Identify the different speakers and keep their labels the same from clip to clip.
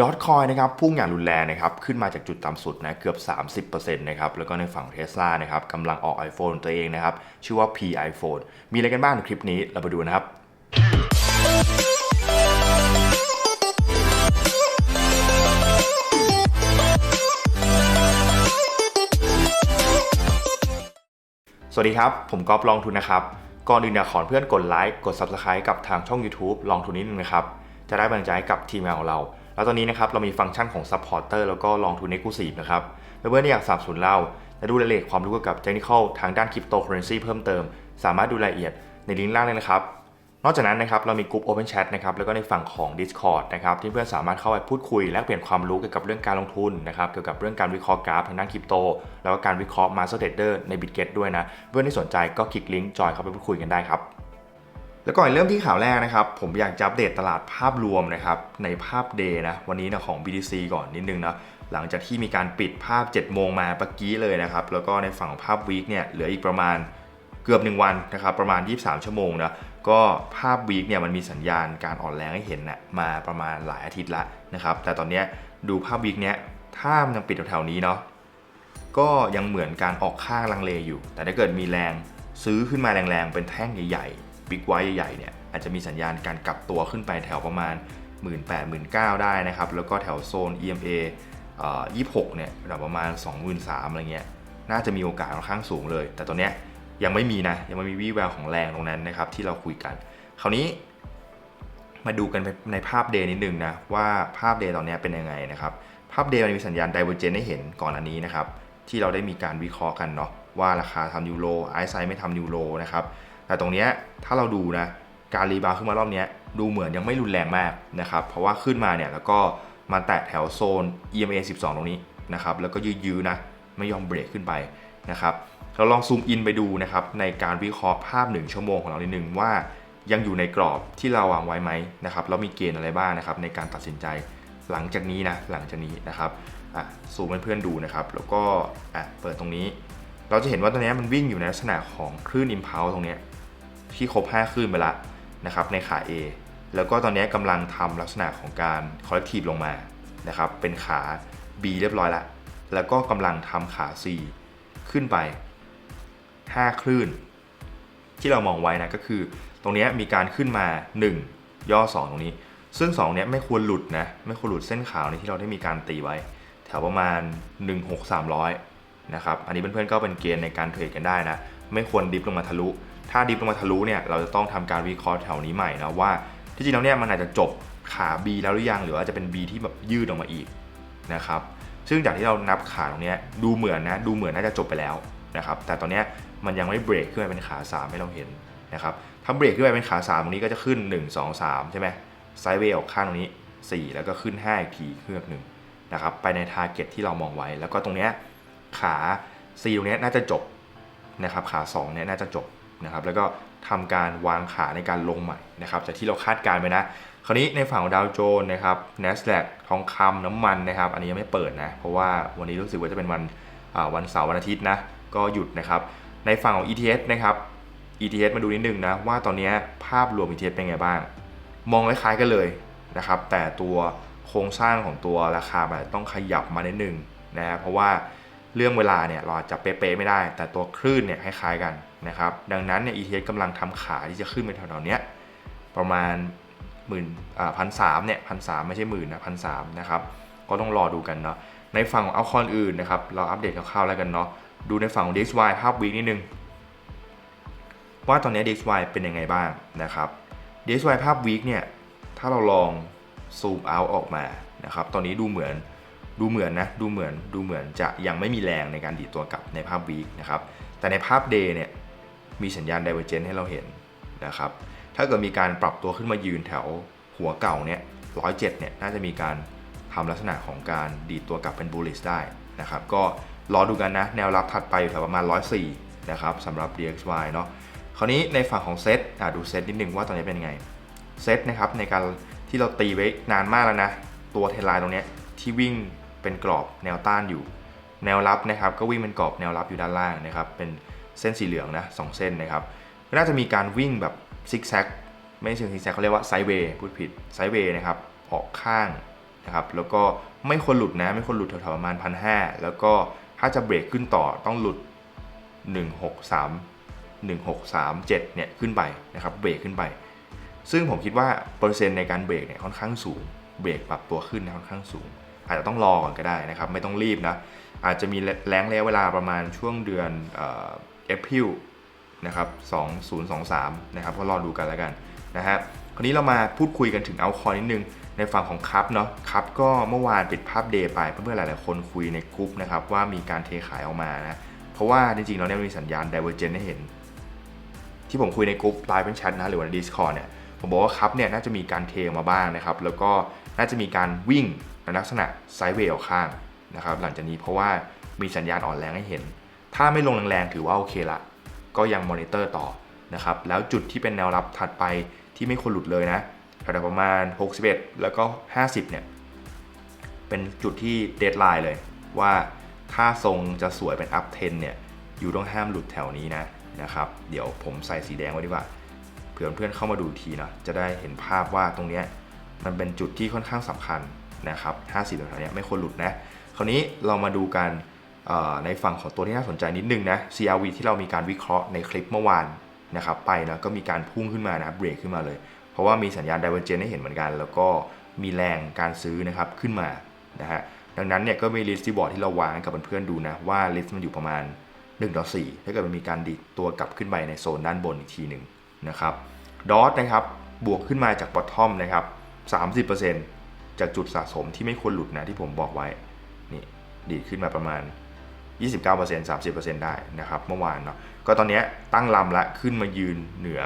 Speaker 1: ดอทคอยนะครับพุ่งอย่างรุนแรงนะครับขึ้นมาจากจุดต่ำสุดนะเกือบ 30%นะครับแล้วก็ในฝั่งเทสลานะครับกำลังออก iPhone ตัวเองนะครับชื่อว่า P iPhone มีอะไรกันบ้างในคลิปนี้เราไปดูนะครับสวัสดีครับ ผมก๊อฟลองทุนนะครับ ก่อนอื่นอยากขอเพื่อนกดไลค์ กด Subscribe กับทางช่อง YouTube ลองทุนนิดนึงนะครับ จะได้บันใจกับทีมงานของเรา แล้วตอนนี้นะครับเรามีฟังก์ชันของ Supporter แล้วก็ลองทุน Exclusive นะครับเพื่อนๆที่อยากสนับสนุนเราและดูรายละเอียดความรู้เกี่ยวกับ Technical ทางด้าน Cryptocurrency เพิ่มเติม สามารถดูรายละเอียดในลิงก์ล่างเลยนะครับ นอกจากนั้นนะครับเรามีกลุ่ม Open Chat นะครับแล้วก็ในฝั่งของ Discord นะครับที่เพื่อนสามารถเข้าไปพูดคุยและเปลี่ยนความรู้เกี่ยวกับเรื่องการลงทุนนะครับเกี่ยวกับเรื่องการวิเคราะห์กราฟทางด้านคริปโต แล้วก็การวิเคราะห์ Master Trader ใน Bitget ด้วยนะเพื่อนที่สนใจก็คลิกลิงก์จอยเข้าไปพูดคุยกันได้ครับ แล้วก่อนเริ่มที่ข่าวแรกนะครับ ผมอยากจะอัปเดตตลาดภาพรวมนะครับ ในภาพ Day นะวันนี้นะของ BTC ก่อนนิดนึงนะหลังจากที่มีการปิดภาพ 7 โมงมาเมื่อกี้เลยนะครับ แล้วก็ในฝั่งภาพวีคเนี่ยเหลืออีกประมาณเกือบ 1 วันนะครับ ประมาณ 23 ชั่วโมงนะก็ภาพวีคเนี่ยมันมีสัญญาณการอ่อนแรงให้เห็นนะมาประมาณหลายอาทิตย์ละนะครับ แต่ตอนนี้ดูภาพวีคเนี้ยถ้ามันยังปิดแถวๆนี้เนาะก็ยังเหมือนการออกข้างลังเลอยู่ แต่ถ้าเกิดมีแรงซื้อขึ้นมาแรงๆเป็นแท่งใหญ่ๆ บิ๊กไวท์ใหญ่ๆเนี่ยอาจจะมีสัญญาณการกลับตัวขึ้นไปแถวประมาณ 1 8 0 0 0 0 9ได้นะครับ แล้วก็แถวโซน EMA เอ่อ26เนี่ยระดับประมาณ 23,000อะไรเงี้ยน่าจะมีโอกาสค่อนข้างสูงเลย แต่ตอนเนี้ยยังไม่มีนะยังไม่มีวี่แววของแรงตรงนั้นนะครับที่เราคุยกัน คราวนี้มาดูกันในภาพเดย์นิดนึงนะว่าภาพเดย์ตอนนี้เป็นยังไงนะครับ ภาพเดย์มันมีสัญญาณ divergence ให้เห็นก่อนอันนี้นะครับที่เราได้มีการวิเคราะห์กันเนาะว่าราคาทำยูโรไอซ์ไซไม่ทำยูโรนะครับ แต่ตรงนี้ถ้าเราดูนะการรีบาวขึ้นมารอบนี้ดูเหมือนยังไม่รุนแรงมากนะครับเพราะว่าขึ้นมาเนี่ยแล้วก็มาแตะแถวโซน EMA 12 ตรงนี้นะครับแล้วก็ยื้อๆนะไม่ยอมเบรกขึ้นไปนะครับเราลองซูมอินไปดูนะครับในการวิเคราะห์ภาพ 1 ชั่วโมงของเรานิดนึงว่ายังอยู่ในกรอบที่เราวางไว้ไหมนะครับแล้วมีเกณฑ์อะไรบ้างนะครับในการตัดสินใจหลังจากนี้นะหลังจากนี้นะครับอะซูมให้เพื่อนดูนะครับแล้วก็อะเปิดตรงนี้ เราจะเห็นว่าตรงนี้มันวิ่งอยู่ในลักษณะของคลื่น impulse ตรงนี้ ที่ครบ 5คลื่นไปละนะครับในขา A แล้วก็ตอนนี้กำลังทำลักษณะของการ collective ลงมานะครับเป็นขา B เรียบร้อยละ แล้วก็กำลังทำขา C ขึ้นไป 5 คลื่น ที่เรามองไว้นะก็คือ ตรงนี้มีการขึ้นมา 1 ย่อ 2 ตรงนี้ ซึ่ง 2 เนี้ยไม่ควรหลุดนะไม่ควรหลุดเส้นขาวนี้ที่เราได้มีการตีไว้ แถวประมาณ 16300 นะครับ อันนี้เพื่อนๆก็เป็นเกณฑ์ในการเทรดกันได้นะ ไม่ควรดิฟลงมาทะลุ ถ้าดิฟลงมาทะลุเนี่ยเราจะต้องทำการวิเคราะห์แถวนี้ใหม่นะว่า ที่จริงแล้วเนี่ยมันอาจจะจบขา B แล้วหรือยังหรือว่าจะเป็น B ที่แบบยืดออกมาอีกนะครับซึ่งจากที่เรานับขาตรงเนี้ยดูเหมือนนะดูเหมือนน่าจะจบไปแล้วนะครับแต่ตอนเนี้ยมันยังไม่เบรกขึ้นไปเป็นขา 3 ให้เราเห็นนะครับถ้าเบรกขึ้นไปเป็นขา3ตรงนี้ก็จะขึ้น 1 2 3 ใช่ไหมไซด์เวย์ออกข้างตรงนี้ 4 แล้วก็ขึ้น 5 อีกทีเครือกหนึ่งนะครับไปในทาร์เก็ตที่เรามองไว้ แล้วก็ตรงเนี้ยขา C ตรงเนี้ยน่าจะจบนะครับขา2เนี่ยน่าจะจบ นะครับแล้วก็ทำการวางขาในการลงใหม่นะครับจากที่เราคาดการณ์ไปนะ คราวนี้ในฝั่งของดาวโจนส์นะครับ NASDAQ ทองคำน้ำมันนะครับ อันนี้ยังไม่เปิดนะ เพราะว่าวันนี้รู้สึกว่าจะเป็นวันวันเสาร์วันอาทิตย์นะก็หยุดนะครับ ในฝั่งของ ETH นะครับ ETH มาดูนิดนึงนะว่าตอนนี้ภาพรวม ETH เป็นไงบ้าง มองคล้ายๆกันเลยนะครับ แต่ตัวโครงสร้างของตัวราคามันต้องขยับมานิดนึงนะเพราะว่า เรื่องเวลาเนี่ยเราอาจจะเป๊ะๆไม่ได้ แต่ตัวคลื่นเนี่ยคล้ายๆกันนะครับ ดังนั้นเนี่ย ETH กำลังทำขาที่จะขึ้นไปแถวๆนี้ประมาณหมื่นอ่าพันสามเนี่ยพันสามไม่ใช่หมื่นนะพันสามนะครับ ก็ต้องรอดูกันเนาะในฝั่งของเอาคอนอื่นนะครับ เราอัปเดตคร่าวๆแล้วกันเนาะดูในฝั่งของ DXY ภาพวีคนิดนึง ว่าตอนนี้ DXY เป็นยังไงบ้างนะครับ DXY ภาพวีคเนี่ยถ้าเราลองซูมเอาออกมานะครับตอนนี้ดูเหมือน ดูเหมือนนะดูเหมือนดูเหมือนจะยังไม่มีแรงในการดีดตัวกลับในภาพวีคนะครับแต่ในภาพ Day เนี่ยมีสัญญาณ Divergence ให้เราเห็นนะครับถ้าเกิดมีการปรับตัวขึ้นมายืนแถวหัวเก่าเนี่ยร้อยเเนี่ยน่าจะมีการทำลักษณะของการดีดตัวกลับเป็น bullish ได้นะครับก็รอดูกันนะแนวรับถัดไปอยู่แถวประมาณ 104นะครับสำหรับ DXY เนาะคราวนี้ในฝั่งของเซตดูเซตนิดนึงว่าตอนนี้เป็นไงเซตนะครับในการที่เราตีไว้นานมากแล้วนะ ตัวเทรนไลน์ตรงนี้ที่วิ่ง เป็นกรอบแนวต้านอยู่ แนวรับนะครับก็วิ่งเป็นกรอบแนวรับอยู่ด้านล่างนะครับเป็นเส้นสีเหลืองนะสองเส้นนะครับน่าจะมีการวิ่งแบบซิกแซกไม่ใช่ซิกแซกเขาเรียกว่าไซเวย์พูดผิดไซเวย์นะครับออกข้างนะครับแล้วก็ไม่ควรหลุดนะไม่ควรหลุดแถวๆประมาณพันหแล้วก็ถ้าจะเบรกขึ้นต่อต้องหลุด 163 1637เนี่ยขึ้นไปนะครับเบรกขึ้นไป ซึ่งผมคิดว่าเปอร์เซ็นต์ในการเบรกเนี่ยค่อนข้างสูง เบรกปรับตัวขึ้นนะค่อนข้างสูง อาจจะต้องรอก่อนก็ได้นะครับ ไม่ต้องรีบนะ อาจจะมีแรงระยะเวลาประมาณช่วงเดือนเอพริลนะครับ2023 นะครับ ก็รอดูกันแล้วกันนะฮะคราวนี้เรามาพูดคุยกันถึงเอาคอนิดนึง ในฝั่งของคัพเนาะคัพก็เมื่อวานปิดภาพเดย์ไปเพื่อนๆหลายๆคนคุยในกลุ่มนะครับว่ามีการเทขายออกมานะ เพราะว่าจริงๆเราเนี่ยมีสัญญาณ divergent ให้เห็น ที่ผมคุยในกลุ่มไลน์เป็นแชทนะหรือว่าใน Discord เนี่ยผมบอกว่าคัพเนี่ยน่าจะมีการเทออกมาบ้างนะครับ แล้วก็น่าจะมีการวิ่ง ในลักษณะไซด์เวย์ออกข้างนะครับหลังจากนี้เพราะว่ามีสัญญาณอ่อนแรงให้เห็น ถ้าไม่ลงแรงๆถือว่าโอเคละ ก็ยังมอนิเตอร์ต่อนะครับแล้วจุดที่เป็นแนวรับถัดไปที่ไม่ควรหลุดเลยนะแถวประมาณ 61 แล้วก็ 50 เนี่ย เป็นจุดที่เดดไลน์เลย ว่าถ้าทรงจะสวยเป็นอัพเทนเนี่ยอยู่ต้องห้ามหลุดแถวนี้นะนะครับ เดี๋ยวผมใส่สีแดงไว้ดีกว่าเผื่อเพื่อนเข้ามาดูทีเนาะจะได้เห็นภาพว่าตรงเนี้ยมันเป็นจุดที่ค่อนข้างสำคัญ นะครับ50แถวๆนี้ไม่ควรหลุดนะ คราวนี้เรามาดูกันในฝั่งของตัวที่น่าสนใจนิดนึงนะ CRV ที่เรามีการวิเคราะห์ในคลิปเมื่อวานนะครับไปนะก็มีการพุ่งขึ้นมานะเบรกขึ้นมาเลย เพราะว่ามีสัญญาณ divergence ให้เห็นเหมือนกัน แล้วก็มีแรงการซื้อนะครับขึ้นมานะฮะดังนั้นเนี่ยก็มีลิสต์ที่บอร์ดที่เราวางกับเพื่อนๆดูนะว่าลิสต์มันอยู่ประมาณ1ต่อ4ถ้าเกิดมันมีการดิดตัวกลับขึ้นไปในโซนด้านบนอีกทีหนึ่งนะครับดอทนะครับบวกขึ้นมาจากบอททอมนะครับ30% จากจุดสะสมที่ไม่ควรหลุดนะที่ผมบอกไว้นี่ดีดขึ้นมาประมาณ 29% 30%ได้นะครับเมื่อวานเนาะก็ตอนนี้ตั้งลำละขึ้นมายืนเหนือ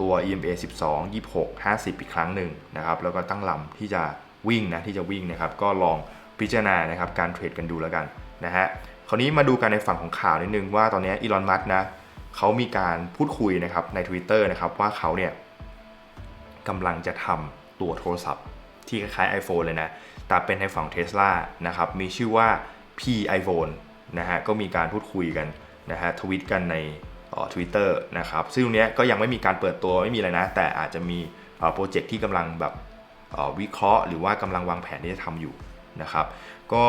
Speaker 1: ตัว EMA 12 26 50 อีกครั้งหนึ่งนะครับแล้วก็ตั้งลำที่จะวิ่งนะที่จะวิ่งนะครับก็ลองพิจารณานะครับการเทรดกันดูแล้วกันนะฮะคราวนี้มาดูกันในฝั่งของข่าวนิดนึงว่าตอนนี้อีลอนมัสนะเขามีการพูดคุยนะครับใน Twitter นะครับว่าเขาเนี่ยกำลังจะทำตัวโทรศัพท์ ที่คล้ายๆ iPhone เลยนะ แต่เป็นในฝั่ง Tesla นะครับ มีชื่อว่า P iPhone นะฮะ ก็มีการพูดคุยกันนะฮะ ทวิตกันในทวิตเตอร์นะครับ ซึ่งตรงนี้ก็ยังไม่มีการเปิดตัวไม่มีอะไรนะ แต่อาจจะมีโปรเจกต์ที่กำลังแบบออวิเคราะห์ หรือว่ากำลังวางแผนที่จะทำอยู่นะครับ ก็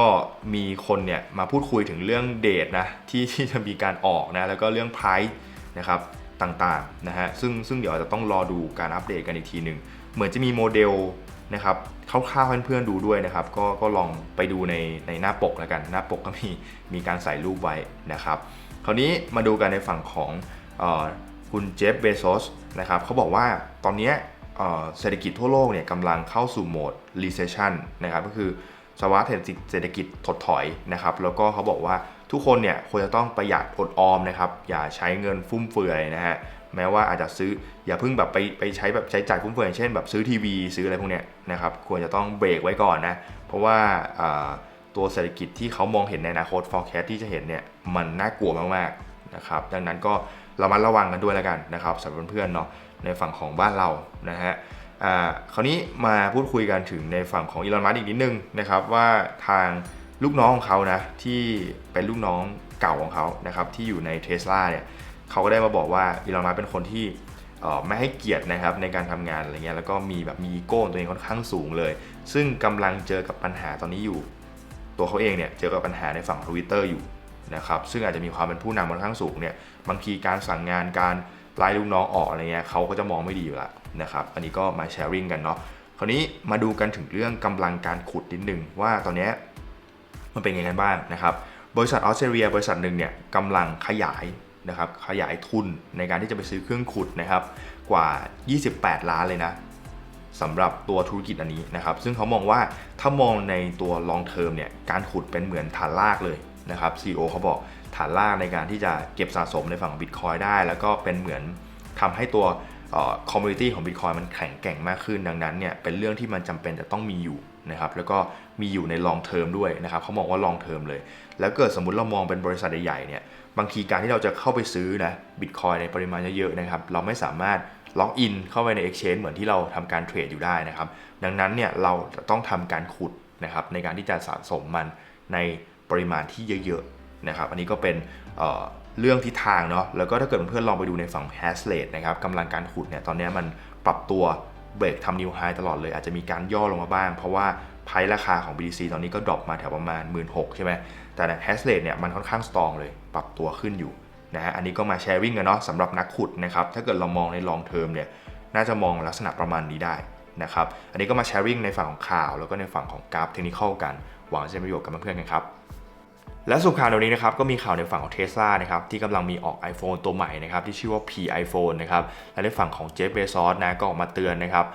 Speaker 1: มีคนเนี่ยมาพูดคุยถึงเรื่องเดทนะที่ที่จะมีการออกนะ แล้วก็เรื่อง price นะครับต่างๆนะฮะซึ่งซึ่งเดี๋ยวอาจจะต้องรอดูการอัปเดตกันอีกทีหนึ่ง เหมือนจะมีโมเดล นะครับคร่าวๆให้เพื่อนๆดูด้วยนะครับ ก็ก็ลองไปดูในในหน้าปกแล้วกัน หน้าปกก็มีมีการใส่รูปไว้นะครับ คราวนี้มาดูกันในฝั่งของออคุณเจฟเบโซสนะครับเขาบอกว่าตอนนี้เอ่อเศรษฐกิจทั่วโลกเนี่ยกำลังเข้าสู่โหมด recession นะครับก็คือสภาวะเศรษฐกิจถดถอยนะครับ แล้วก็เขาบอกว่า ทุกคนเนี่ยควรจะต้องประหยัดอดออมนะครับ อย่าใช้เงินฟุ่มเฟือยนะฮะแม้ว่าอาจจะซื้ออย่าเพิ่งแบบไปไปใช้แบบใช้จ่ายฟุ่มเฟือยเช่นแบบซื้อทีวีซื้ออะไรพวกเนี้ยนะครับควรจะต้องเบรกไว้ก่อนนะ เพราะว่าตัวเศรษฐกิจที่เขามองเห็นในอนาคต forecast ที่จะเห็นเนี่ยมันน่ากลัวมากๆนะครับดังนั้นก็ระมัดระวังกันด้วยแล้วกันนะครับสำหรับเพื่อนๆเนาะในฝั่งของบ้านเรานะฮะคราวนี้มาพูดคุยกันถึงในฝั่งของอีลอนมัสอีกนิดนึงนะครับว่าทาง ลูกน้องของเขานะที่เป็นลูกน้องเก่าของเขานะครับที่อยู่ในเทสลาเนี่ยเขาก็ได้มาบอกว่าอีลอนมัสเป็นคนที่ไม่ให้เกียรตินะครับในการทำงานอะไรเงี้ยแล้วก็มีแบบมีอีโก้ตัวเองค่อนข้างสูงเลย ซึ่งกำลังเจอกับปัญหาตอนนี้อยู่ ตัวเขาเองเนี่ยเจอกับปัญหาในฝั่งทวิตเตอร์อยู่นะครับซึ่งอาจจะมีความเป็นผู้นำค่อนข้างสูงเนี่ยบางทีการสั่งงานการไล่ลูกน้องออกอะไรเงี้ยเขาก็จะมองไม่ดีอยู่ล้วนะครับอันนี้ก็มาแชร์ริ่งกันเนาะคราวนี้มาดูกันถึงเรื่องกำลังการขุดนิดนึงว่าตอนเนี้ย มันเป็นยังไงกันบ้างนะครับ บริษัทออสเตรเลียบริษัทหนึ่งเนี่ยกำลังขยายนะครับขยายทุนในการที่จะไปซื้อเครื่องขุดนะครับกว่า 28 ล้านเลยนะสำหรับตัวธุรกิจอันนี้นะครับ ซึ่งเขามองว่าถ้ามองในตัว long term เนี่ยการขุดเป็นเหมือนฐานรากเลยนะครับ CEO เขาบอกฐานรากในการที่จะเก็บสะสมในฝั่ง Bitcoin ได้ แล้วก็เป็นเหมือนทำให้ตัวคอมมูนิตี้ของ Bitcoin มันแข็งแกร่งมากขึ้นดังนั้นเนี่ยเป็นเรื่องที่มันจำเป็นจะต้องมีอยู่นะครับแล้วก็ มีอยู่ใน long term ด้วยนะครับเขามองว่า long term เลย แล้วเกิดสมมุติเรามองเป็นบริษัทใหญ่ๆเนี่ยบางทีการที่เราจะเข้าไปซื้อนะ Bitcoin ในปริมาณเยอะๆนะครับเราไม่สามารถล็อกอินเข้าไปใน Exchange เหมือนที่เราทำการเทรดอยู่ได้นะครับดังนั้นเนี่ยเราจะต้องทำการขุดนะครับในการที่จะสะสมมันในปริมาณที่เยอะๆนะครับอันนี้ก็เป็นเเรื่องทิศทางเนาะแล้วก็ถ้าเกิดเพื่อนๆลองไปดูในฝั่ง h a s h rate นะครับกำลังการขุดเนี่ยตอนนี้มันปรับตัวเบรกทำนิวไฮตลอดเลยอาจจะมีการย่อลงมาบ้าง เพราะว่า ไพราคาของ BTC ตอนนี้ก็ดรอปมาแถวประมาณ 1 6ื่นใช่ไหมแต่ใน hash rate เนี่ยมันค่อนข้างสตรองเลยปรับตัวขึ้นอยู่นะฮะอันนี้ก็มาแชร์วิ่งกันเนาะสำหรับนักขุดนะครับถ้าเกิดเรามองใน long term เนี่ยน่าจะมองลักษณะประมาณนี้ได้นะครับอันนี้ก็มาแชร์วิ่งในฝั่งของข่าว แล้วก็ในฝั่งของกราฟเทคนิคกัน หวังจะเป็นประโยชน์กับเพื่อนๆกันครับ และสุดข่าวเดี๋ยวนี้นะครับก็มีข่าวในฝั่งของเทสลานะครับที่กำลังมีออก iPhone ตัวใหม่นะครับที่ชื่อว่า P iPhone นะครับและในฝั่งของเจฟเบซอสนะก็ออกมาเตือนนะครับ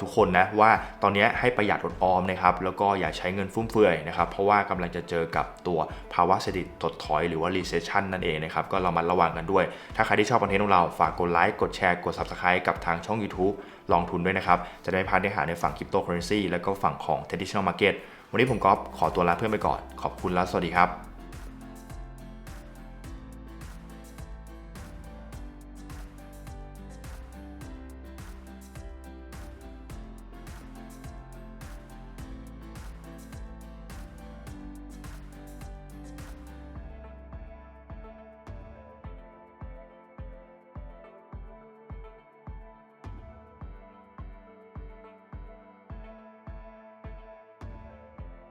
Speaker 1: ทุกคนนะว่าตอนนี้ให้ประหยัดอดออมนะครับแล้วก็อย่าใช้เงินฟุ่มเฟือยนะครับเพราะว่ากำลังจะเจอกับตัวภาวะเศรษฐกิจถดถอยหรือว่า recession นั่นเองนะครับก็เรามาระวังกันด้วย ถ้าใครที่ชอบคอนเทนต์ของเราฝากกดไลค์กดแชร์กด Subscribe กับทางช่อง YouTube ลองทุนด้วยนะครับจะได้ไม่พลาดเนื้อหาในฝั่งคริปโตเคอเรนซีแล้วก็ฝั่งของ traditional market วันนี้ผมก๊อฟขอตัวลาเพื่อนไปก่อนขอบคุณและสวัสดีครับ